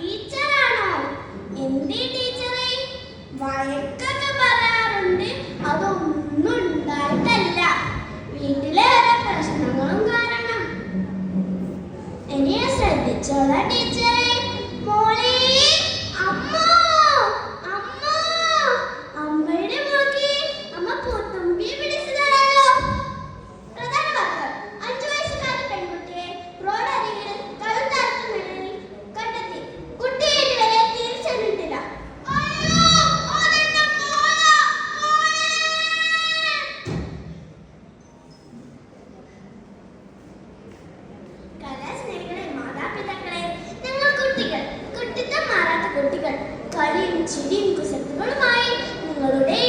ടീച്ചറാണോ? എന്തേ ടീച്ചറെ? വഴക്കൊക്കെ പറയാറുണ്ട്. അതൊന്നും teacher, teacher. കളിയും ചിരിയും കുസൃത്തങ്ങളുമായി നിങ്ങളുടെ